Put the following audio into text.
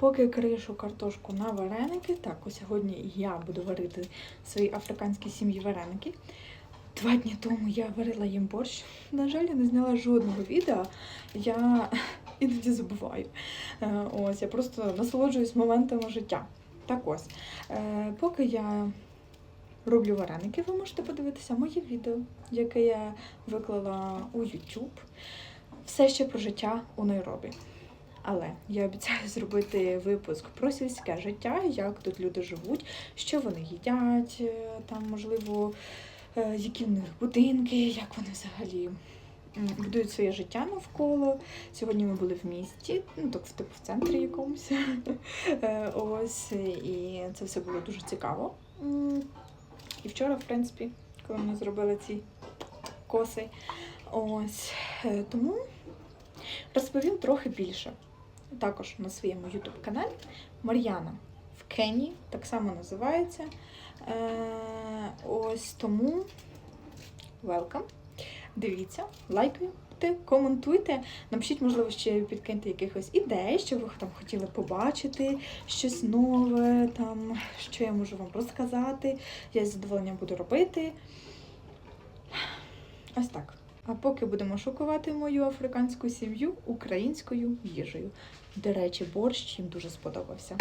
Поки кришу картошку на вареники, так, ось сьогодні я буду варити свої африканські сім'ї вареники. Два дні тому я варила їм борщ. На жаль, я не зняла жодного відео. Я іноді забуваю. Е, Ось, я просто насолоджуюсь моментами життя. Так ось, е, поки я роблю вареники, ви можете подивитися моє відео, яке я виклала у YouTube. Все ще про життя у Найробі. Але я обіцяю зробити випуск про сільське життя, як тут люди живуть, що вони їдять, е, там, можливо, е, які в них будинки, як вони взагалі будують своє життя навколо. Сьогодні ми були в місті, ну так в типу в центрі якомусь. Е, Ось, і це все було дуже цікаво. І вчора, в принципі, коли ми зробили ці коси. Ось тому розповім трохи більше. Також на своєму YouTube каналі Мар'яна в Кенії, так само називається. Е, ось тому welcome. Дивіться, лайкайте, коментуйте. Напишіть, можливо, ще підкиньте якихось ідей, що ви там хотіли побачити, щось нове, там, що я можу вам розказати. Я з задоволенням буду робити. Ось так. А поки будемо шокувати мою африканську сім'ю українською їжею. До речі, борщ їм дуже сподобався.